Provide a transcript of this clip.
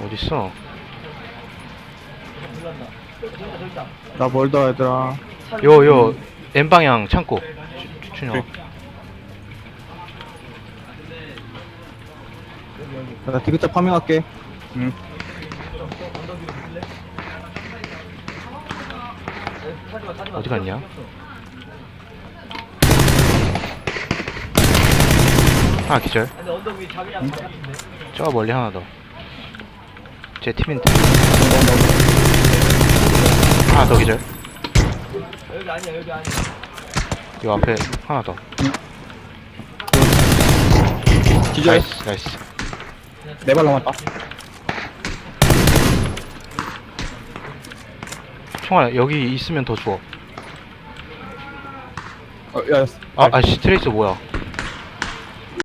어딨어? 나 멀다 얘들아 요, 요, N방향 창고. 추- 춘영. 나 디귿자 파밍할게 응 어디 갔냐? 하나 기절. 저 멀리 하나 더. 제 팀인데. 하나 더 기절. 요 앞에 하나 더. 기절 나이스, 나이스. 네발 남았다 총알 여기 있으면 더 주워. 어, 야 아, 아 씨 트레이스 뭐야?